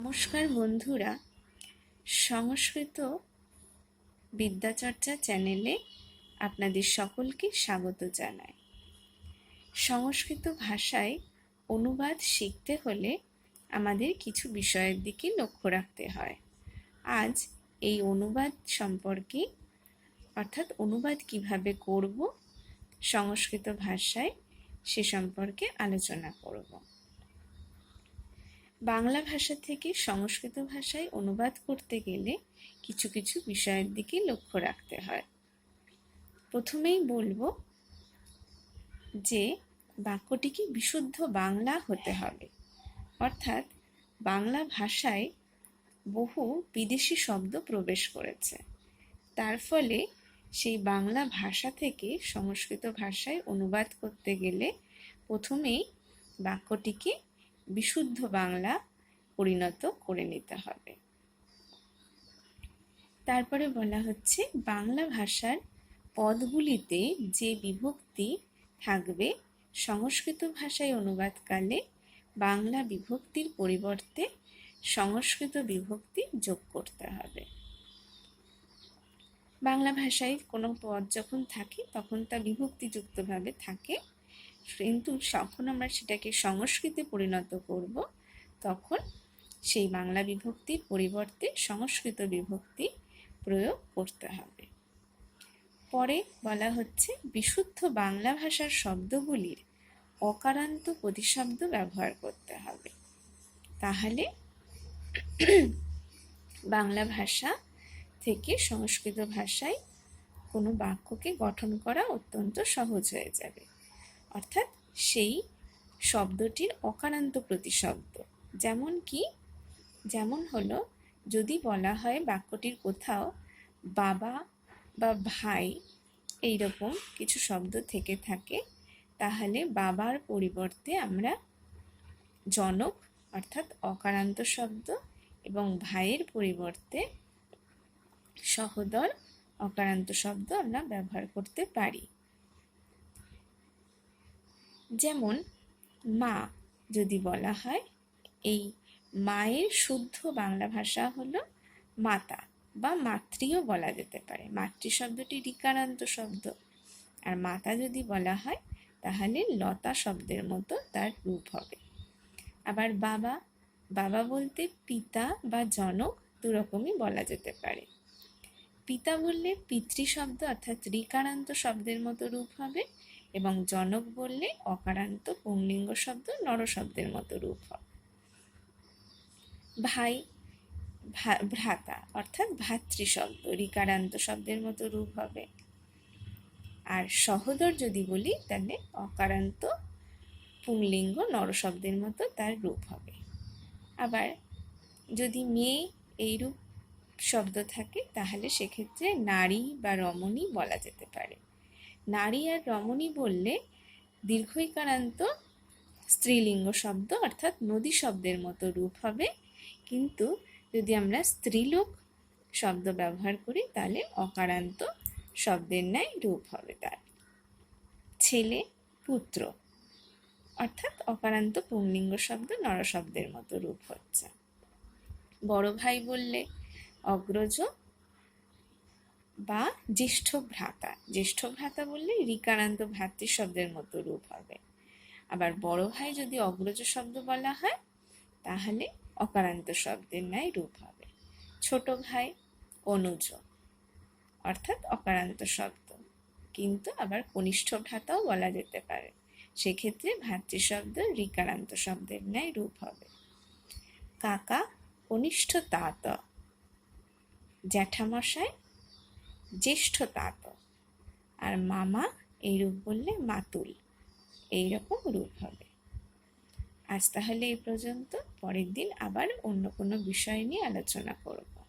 নমস্কার বন্ধুরা। সংস্কৃত বিদ্যাচর্চা চ্যানেলে আপনাদের সকলকে স্বাগত জানাই। সংস্কৃত ভাষায় অনুবাদ শিখতে হলে আমাদের কিছু বিষয়ের দিকে লক্ষ্য রাখতে হয়। আজ এই অনুবাদ সম্পর্কে, অর্থাৎ অনুবাদ কীভাবে করব, সংস্কৃত ভাষায় সে সম্পর্কে আলোচনা করব। বাংলা ভাষা থেকে সংস্কৃত ভাষায় অনুবাদ করতে গেলে কিছু কিছু বিষয়ের দিকে লক্ষ্য রাখতে হয়। প্রথমেই বলব যে বাক্যটিকে বিশুদ্ধ বাংলা হতে হবে। অর্থাৎ বাংলা ভাষায় বহু বিদেশি শব্দ প্রবেশ করেছে। তার ফলে সেই বাংলা ভাষা থেকে সংস্কৃত ভাষায় অনুবাদ করতে গেলে প্রথমেই বাক্যটিকে বিশুদ্ধ বাংলা পরিণত করে নিতে হবে। তারপরে বলা হচ্ছে, বাংলা ভাষার পদগুলিতে যে বিভক্তি থাকবে, সংস্কৃত ভাষায় অনুবাদকালে বাংলা বিভক্তির পরিবর্তে সংস্কৃত বিভক্তি যোগ করতে হবে। বাংলা ভাষায় কোনো পদ যখন থাকে, তখন তা বিভক্তিযুক্তভাবে থাকে। কিন্তু যখন আমরা সেটাকে সংস্কৃতে পরিণত করব, তখন সেই বাংলা বিভক্তির পরিবর্তে সংস্কৃত বিভক্তি প্রয়োগ করতে হবে। পরে বলা হচ্ছে, বিশুদ্ধ বাংলা ভাষার শব্দগুলির অকারান্ত প্রতিশব্দ ব্যবহার করতে হবে। তাহলে বাংলা ভাষা থেকে সংস্কৃত ভাষায় কোনো বাক্যকে গঠন করা অত্যন্ত সহজ হয়ে যাবে। অর্থাৎ সেই শব্দটির অকারান্ত প্রতিশব্দ। যেমন কি? যেমন হলো, যদি বলা হয় বাক্যটির কোথাও, বাবা বা ভাই এই রকম কিছু শব্দ থেকে থাকে, তাহলে বাবার পরিবর্তে আমরা জনক অর্থাৎ অকারান্ত শব্দ এবং ভাইয়ের পরিবর্তে সহদর অকারান্ত শব্দ আমরা ব্যবহার করতে পারি। যেমন মা যদি বলা হয়, এই মায়ের শুদ্ধ বাংলা ভাষা হলো মাতা বা মাতৃও বলা যেতে পারে। মাতৃ শব্দটি রিকারান্ত শব্দ। আর মাতা যদি বলা হয়, তাহলে লতা শব্দের মতো তার রূপ হবে। আবার বাবা বাবা বলতে পিতা বা জনক দুরকমই বলা যেতে পারে। পিতা বললে পিতৃ শব্দ অর্থাৎ রিকারান্ত শব্দের মতো রূপ হবে। এবং জনক বললে অকারান্ত পুংলিঙ্গ শব্দ নর শব্দের মতো রূপ হয়। ভাই ভ্রাতা অর্থাৎ ভাতৃ শব্দ রিকারান্ত শব্দের মতো রূপ হবে। আর সহোদর যদি বলি, তাহলে অকারান্ত পুংলিঙ্গ নর শব্দের মতো তার রূপ হবে। আবার যদি মেয়ে এইরূপ শব্দ থাকে, তাহলে সেক্ষেত্রে নারী বা রমণী বলা যেতে পারে। নারী আর রমণী বললে দীর্ঘইকারান্ত স্ত্রীলিঙ্গ শব্দ অর্থাৎ নদী শব্দের মতো রূপ হবে। কিন্তু যদি আমরা স্ত্রীলোক শব্দ ব্যবহার করি, তাহলে অকারান্ত শব্দের ন্যায় রূপ হবে তার। ছেলে, পুত্র অর্থাৎ অকারান্ত পুংলিঙ্গ শব্দ নরশব্দের মতো রূপ হচ্ছে। বড় ভাই বললে, অগ্রজ বা জ্যেষ্ঠ ভ্রাতা জ্যেষ্ঠ ভ্রাতা বললে রিকারান্ত ভ্রাতৃ শব্দের মতো রূপ হবে। আবার বড় ভাই যদি অগ্রজ শব্দ বলা হয়, তাহলে অকারান্ত শব্দের ন্যায় রূপ হবে। ছোট ভাই অনুজ, অর্থাৎ অকারান্ত শব্দ। কিন্তু আবার কনিষ্ঠ ভ্রাতাও বলা যেতে পারে। সেক্ষেত্রে ভাতৃ শব্দ রিকারান্ত শব্দের ন্যায় রূপ হবে। কাকা কনিষ্ঠ তাত, জ্যাঠামশাই জ্যেষ্ঠ তাত আর মামা এই রূপ বললে মাতুল এই রকম রূপ হবে। আজ তাহলে এই পর্যন্ত, পরের দিন আবার অন্য কোনো বিষয় নিয়ে আলোচনা করব।